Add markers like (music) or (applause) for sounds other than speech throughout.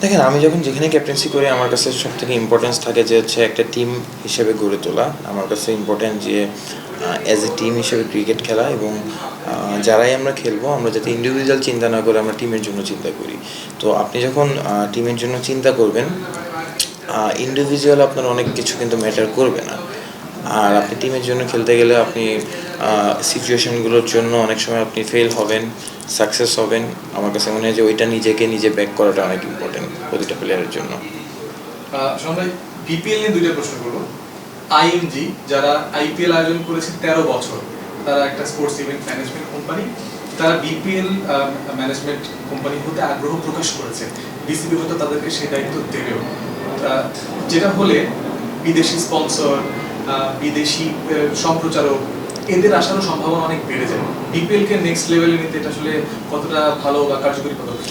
দেখেন, আমি যখন যেখানে ক্যাপ্টেন্সি করি, আমার কাছে সব থেকে ইম্পর্টেন্স থাকে যে হচ্ছে একটা টিম হিসেবে গড়ে তোলা। আমার কাছে ইম্পর্টেন্ট যে অ্যাজ এ টিম হিসেবে ক্রিকেট খেলা এবং যারাই আমরা খেলব, আমরা যাতে ইন্ডিভিজুয়াল চিন্তা না করে আমরা টিমের জন্য চিন্তা করি। তো আপনি যখন টিমের জন্য চিন্তা করবেন ইন্ডিভিজুয়াল আপনার অনেক কিছু কিন্তু ম্যাটার করবে না। আর আপনি টিমের জন্য খেলতে গেলে আপনি সিচুয়েশনগুলোর জন্য অনেক সময় আপনি ফেল হবেন সাকসেস হবেন। আমার কাছে মনে হয় যে ওইটা নিজেকে নিজে ব্যাক করাটা অনেক ইম্পর্টেন্ট প্রতিটা প্লেয়ারের জন্য। বিপিএল নিয়ে দুইটা প্রশ্ন করব। আইএমজি যারা আইপিএল আয়োজন করেছে তেরো বছর, তারা একটা স্পোর্টস ইভেন্ট ম্যানেজমেন্ট কোম্পানি তারা বিপিএল ম্যানেজমেন্ট কোম্পানি হতে আগ্রহ প্রকাশ করেছে। বিসিবি হয়তো তাদেরকে সেই দায়িত্ব দেবেও। যেটা হলে বিদেশি স্পন্সর বিদেশি সম্প্রচারক এদের আসারও সম্ভাবনা অনেক বেড়ে যায় বিপিএল কে নেক্সট লেভেলে নিতে এটা আসলে কতটা ভালো বা কার্যকরী পদক্ষেপ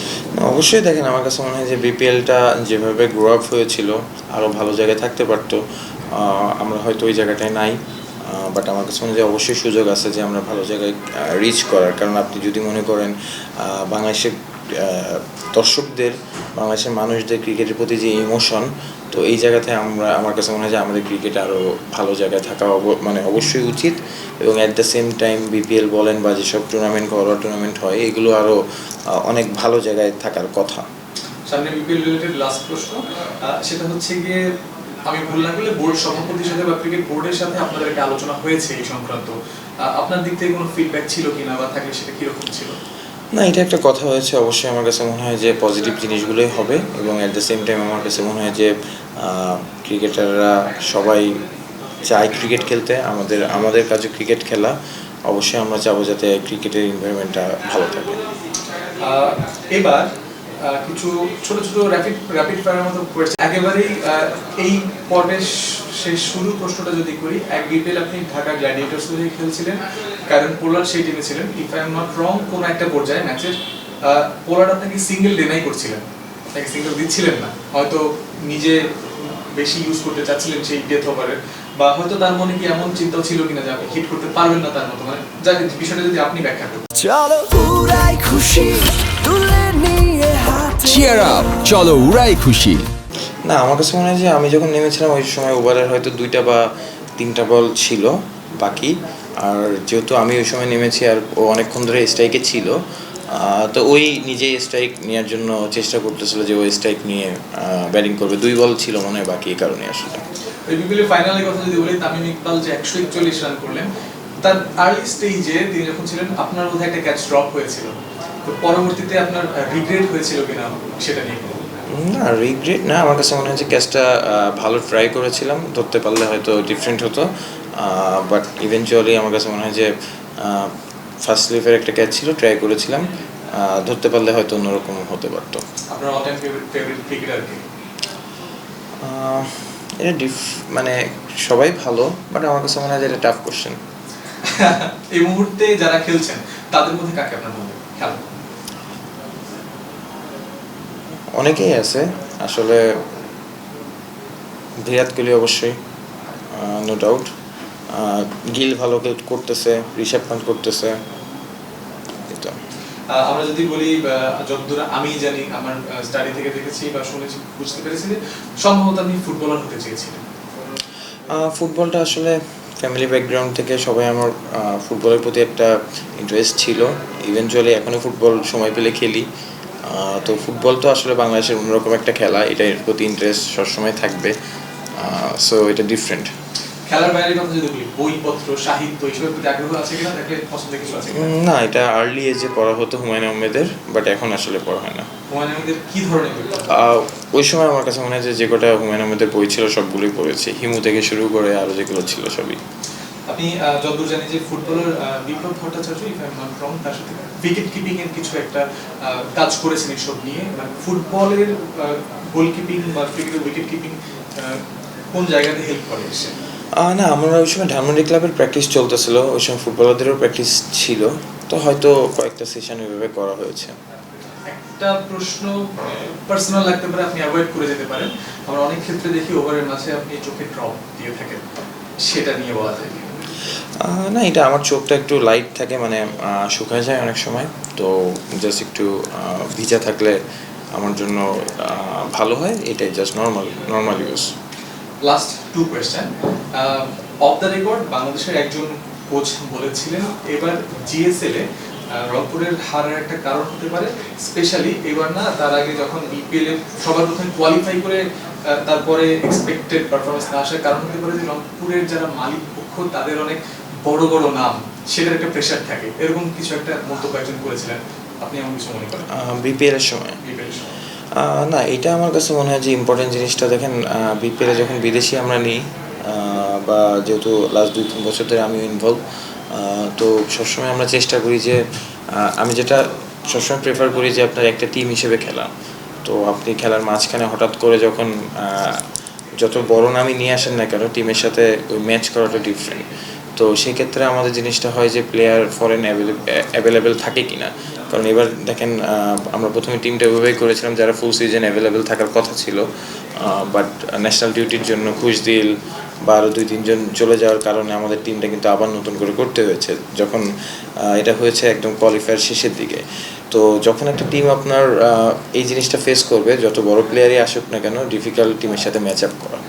অবশ্যই দেখেন আমার কাছে মনে হয় যে বিপিএলটা যেভাবে গ্রো আপ হয়েছিল আরও ভালো জায়গায় থাকতে পারতো। আমরা হয়তো ওই জায়গাটায় নাই বাট আমার কাছে মনে হয় অবশ্যই সুযোগ আছে যে আমরা ভালো জায়গায় রিচ করার। কারণ আপনি যদি মনে করেন আহ, দর্শকদের, বাংলাদেশের মানুষদের ক্রিকেটের প্রতি যে ইমোশন, তো এই জায়গাতে আমরা, আমার কাছে মনে হয় যে আমাদের ক্রিকেট আরও ভালো জায়গায় থাকা মানে অবশ্যই উচিত। এবং at the same time BPL বলেন বা যেসব টুর্নামেন্ট ঘরোয়া টুর্নামেন্ট হয়, এগুলো আরও অনেক ভালো জায়গায় থাকার কথা। সামনে বিপিএল রিলেটেড লাস্ট প্রশ্ন সেটা হচ্ছে গিয়ে, আমি ভুল না করলে বোর্ড সভাপতির সাথে বা ক্রিকেট বোর্ডের সাথে আপনাদের একটা আলোচনা হয়েছে এই সংক্রান্ত। আপনার দিক থেকে কোনো ফিডব্যাক ছিল কিনা বা থাকলে সেটা কীরকম ছিল? না, এটা একটা কথা হয়েছে অবশ্যই আমার কাছে মনে হয় যে পজিটিভ জিনিসগুলোই হবে এবং অ্যাট দ্য সেম টাইম আমার কাছে মনে হয় যে ক্রিকেটাররা সবাই চায় ক্রিকেট খেলতে। আমাদের আমাদের কাছে ক্রিকেট খেলা। অবশ্যই আমরা চাবো যাতে ক্রিকেটের এনভায়রনমেন্টটা ভালো থাকে। এবার কিছু ছোট ছোট র্যাপিড র্যাপিড ফায়ারের মতো কোয়েশ্চেন একেবারেই এই পর্বের শেষ শুরু প্রশ্নটা যদি করি, এক বিপিএল আপনি ঢাকা গ্ল্যাডিয়েটার্স হয়ে খেলছিলেন, কারণ পোলার সেই টিমে ছিলেন। If I am not wrong কোন একটা পর্যায়ে ম্যাচের পোলার আপনাকে সিঙ্গেল ডিনাই করছিলেন। তাকে সিঙ্গেল দিচ্ছিলেন না। হয়তো নিজে বেশি ইউজ করতে চাচ্ছিলেন সেই ডেথ ওভারের বা হয়তো তার মনে কি এমন চিন্তা ছিল কিনা যে হিট করতে পারবেন না তার মতো। মানে যাক, বিষয়টা যদি আপনি ব্যাখ্যা করতেন চলো উড়াই খুশি তুলে চিয়ার আপ চলো উড়াই খুশি। না আমার কাছে মনে হয় যে আমি যখন নেমেছিলাম ওই সময় ওভারের হয়তো দুইটা বা তিনটা বল ছিল বাকি। আর যেহেতু আমি ওই সময় নেমেছি আর ও অনেকক্ষণ ধরে স্ট্রাইকে ছিল তো ওই নিজেই স্ট্রাইক নেওয়ার জন্য চেষ্টা করতেছিল যে ওই স্ট্রাইক নিয়ে ব্যাটিং করবে। দুই বল ছিল মনে হয় বাকি এই কারণে আসলে। ওই ফাইনালের কথা যদি বলি তামিম ইকবাল যে একশো একচল্লিশ রান করলেন তার আর্লি স্টেজে তিনি যখন ছিলেন আপনার বোধহয় একটা ক্যাচ ড্রপ হয়েছিল। পরবর্তীতে আপনার রিগ্রেট হয়েছিল কিনা সেটা নিয়ে না রিগ্রেট না আমার কাছে মনে হয় যে ক্যাচটা ভালো ট্রাই করেছিলাম ধরতে পারলে হয়তো ডিফারেন্ট হতো বাট ইভেনচুয়ালি আমার কাছে মনে হয় যে ফার্স্ট লিফের একটা ক্যাচ ছিল ট্রাই করেছিলাম ধরতে পারলে হয়তো অন্যরকম হতে পারতো। এটা ডিফ মানে সবাই ভালো বাট আমার কাছে মনে হয় যে এটা টাফ কোশ্চেন (laughs) এই মুহূর্তে যারা খেলছেন তাদের মধ্যে কাকে আপনার মনে খেলা অনেকেই আছে। আসলে বিরাট কোহলি অবশ্যই নো ডাউট গিল ভালো করতেছে ঋষভ পান্ট করতেছে। এটা। আমরা যদি বলি যতদূর আমি জানি আমার স্টাডি থেকে দেখেছি বা শুনেছি বুঝতে পেরেছি যে সম্ভবত আপনি ফুটবলার হতে চেয়েছিলেন। ফুটবলটা আসলে ফ্যামিলি ব্যাকগ্রাউন্ড থেকে সবাই আমার ফুটবলের প্রতি একটা ইন্টারেস্ট ছিল। ইভেনচুয়ালি এখনও ফুটবল সময় পেলে খেলি। তো ফুটবল তো আসলে বাংলাদেশের অন্যরকম একটা খেলা এটার প্রতি ইন্টারেস্ট সবসময় থাকবে। সো এটা ডিফারেন্ট খেলার বাইরের কথা যদি বলি বইপত্র সাহিত্য এইসবের প্রতি আগ্রহ আছে কিনা দেখলে পছন্দের কিছু আছে না এটা আর্লি এজে পড়া হতো হুমায়ুন আহমেদের বাট এখন আসলে পড়া হয় না। হুমায়ুন আহমেদের কি ধরনের বই? পড়া? আহ, ওই সময় আমার কাছে মনে হয় যে যে কটা হুমায়ুন আহমেদের বই ছিল সবগুলোই পড়েছি। হিমু থেকে শুরু করে আরও যেগুলো ছিল সবই। আপনি যতদূর জানি যে footballer Biplab Bhattacharya if I not wrong তার সাথে উইকেট কিপিং এর কিছু একটা কাজ করেছেন এইসব নিয়ে। মানে ফুটবলের গোলকিপিং বা ক্রিকেটের উইকেট কিপিং কোন জায়গাতে হেল্প করে এসে? আহ, না আমরা ওই সময় ধানমন্ডি ক্লাবের প্র্যাকটিস চলতেছিল ওই সময় ফুটবলারদেরও প্র্যাকটিস ছিল। তো হয়তো কয়েকটা সেশন ওইভাবে করা হয়েছে। একটা প্রশ্ন পার্সোনাল লাগতে পারে আপনি অ্যাভয়েড করে যেতে পারেন। আমরা অনেক ক্ষেত্রে দেখি ওভারের মাঝে আপনি চোখে ড্রপ দিয়ে থাকেন। সেটা নিয়ে বলা যায় না, এটা আমার চোখটা একটু লাইট থাকে মানে শুকায় যায় অনেক সময়। তো জাস্ট একটু ভিজা থাকলে আমার জন্য ভালো হয়। এটাই just normal normal use last two question off the record বাংলাদেশের একজন কোচ বলেছিলেন, এবার জিএসএল এ রংপুরের হারের একটা কারণ হতে পারে। স্পেশালি এবার না, তার আগে যখন বিপিএল এ সবার প্রথমে কোয়ালিফাই করে তারপরে এক্সপেক্টেড পারফরমেন্স না আসার কারণ হতে পারে যে রংপুরের যারা মালিক পক্ষ তাদের অনেক বড় বড় নাম সেটার একটা প্রেশার থাকে। এরকম কিছু একটা মন্তব্য একজন করেছিলেন। আপনি এমন কিছু মনে করেন? বিপিএল এর সময়। বিপিএল এর সময়। না এটা আমার কাছে মনে হয় যে ইম্পর্টেন্ট জিনিসটা। দেখেন বিপিএলে যখন বিদেশি আমরা নিই বা যেহেতু লাস্ট দুই তিন বছর ধরে আমিও ইনভলভ তো সবসময় আমরা চেষ্টা করি যে আমি যেটা সবসময় প্রেফার করি যে আপনার একটা টিম হিসেবে খেলা তো আপনি খেলার মাঝখানে হঠাৎ করে যখন যত বড় নামই নিয়ে আসেন না কেন টিমের সাথে ওই ম্যাচ করাটা ডিফারেন্ট তো সেক্ষেত্রে আমাদের জিনিসটা হয় যে প্লেয়ার ফরেন অ্যাভেলেবেল থাকে কি না কারণ এবার দেখেন আমরা প্রথমে টিমটা ওইভাবেই করেছিলাম যারা ফুল সিজন অ্যাভেলেবেল থাকার কথা ছিল। বাট ন্যাশনাল ডিউটির জন্য খুশদিল বা আরও দুই তিনজন চলে যাওয়ার কারণে আমাদের টিমটা কিন্তু আবার নতুন করে করতে হয়েছে। যখন এটা হয়েছে একদম কোয়ালিফায়ার শেষের দিকে। তো যখন একটা টিম আপনার এই জিনিসটা ফেস করবে, যত বড় প্লেয়ারই আসুক না কেন ডিফিকাল্ট টিমের সাথে ম্যাচ আপ করা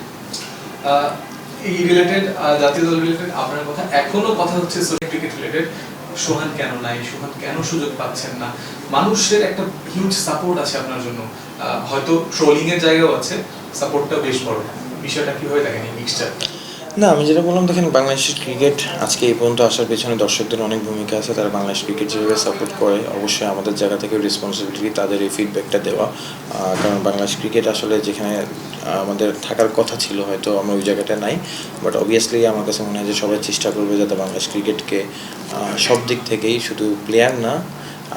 এই রিলেটেড জাতীয় দল রিলেটেড আপনার কথা এখনও কথা হচ্ছে ক্রিকেট রিলেটেড সোহান কেন নাই? সোহান কেন সুযোগ পাচ্ছেন না? মানুষের একটা হিউজ সাপোর্ট আছে আপনার জন্য। হয়তো ট্রোলিং এর জায়গাও আছে সাপোর্টটা বেশ বড়। বিষয়টা কীভাবে দেখেন এই মিক্সচার না, আমি যেটা বললাম, দেখেন, বাংলাদেশের ক্রিকেট আজকে এই পর্যন্ত আসার পেছনে দর্শকদের অনেক ভূমিকা আছে। তারা বাংলাদেশ ক্রিকেট যেভাবে সাপোর্ট করে, অবশ্যই আমাদের জায়গা থেকে রেসপন্সিবিলিটি তাদের এই ফিডব্যাকটা দেওয়া। কারণ বাংলাদেশ ক্রিকেট আসলে যেখানে আমাদের থাকার কথা ছিল, হয়তো আমরা ওই জায়গাটা নাই। বাট অবভিয়াসলি আমার কাছে মনে হয় যে সবাই চেষ্টা করবে যাতে বাংলাদেশ ক্রিকেটকে সব দিক থেকেই শুধু প্লেয়ার না,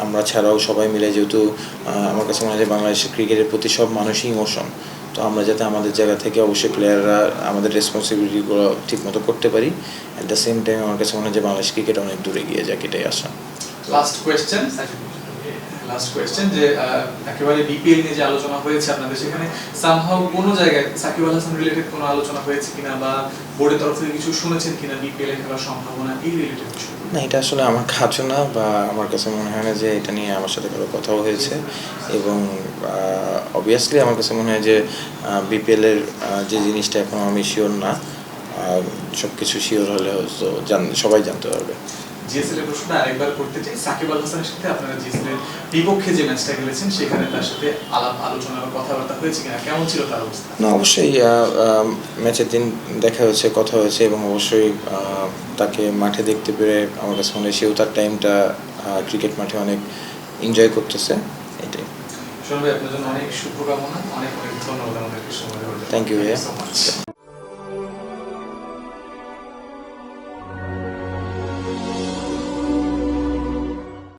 আমরা ছাড়াও সবাই মিলে যেহেতু আমার কাছে মনে হয় যে বাংলাদেশের ক্রিকেটের প্রতি সব মানুষই ইমোশন তো আমরা যাতে আমাদের জায়গা থেকে অবশ্যই প্লেয়াররা আমাদের রেসপন্সিবিলিটিগুলো ঠিক মতো করতে পারি। অ্যাট দ্য সেম টাইম আমার কাছে মনে হয় যে বাংলাদেশ ক্রিকেট অনেক দূরে গিয়ে যাক, এটাই আশা। লাস্ট কোয়েশ্চেন লাস্ট কোয়েশ্চেন যে একেবারে বিপিএল নিয়ে যে আলোচনা হয়েছে আপনাদের সেখানে সামহাও কোনো জায়গায় সাকিব আল হাসান রিলেটেড কোনো আলোচনা হয়েছে কিনা বা বোর্ডের তরফ থেকে কিছু শুনেছেন কিনা বিপিএল এ খেলার সম্ভাবনা, এই রিলেটেড কিছু না, এটা আসলে আমার কাছে না বা আমার কাছে মনে হয় না যে এটা নিয়ে আমার সাথে কারও কথাও হয়েছে। এবং অবভিয়াসলি আমার কাছে মনে হয় যে বিপিএলের যে জিনিসটা এখন আমি শিওর না সব কিছু শিওর হলে হয়তো জান- সবাই জানতে পারবে। জিএসএল এর প্রশ্নটা আরেকবার করতে চাই সাকিব আল হাসানের সাথে আপনারা জিএসএল এর বিপক্ষে যে ম্যাচটা খেলেছেন সেখানে তার সাথে আলাপ আলোচনা বা কথাবার্তা হয়েছে কিনা কেমন ছিল তার অবস্থা? না অবশ্যই ম্যাচের দিন দেখা হয়েছে কথা হয়েছে এবং অবশ্যই তাকে মাঠে দেখতে পেরে আমার কাছে মনে হয় সেও তার টাইমটা ক্রিকেট মাঠে অনেক এনজয় করতেছে এটাই। শোনো ভাই আপনার জন্য অনেক শুভকামনা অনেক অনেক ধন্যবাদ আমাদেরকে সময় দেওয়ার জন্য। You, ভাইয়া। so much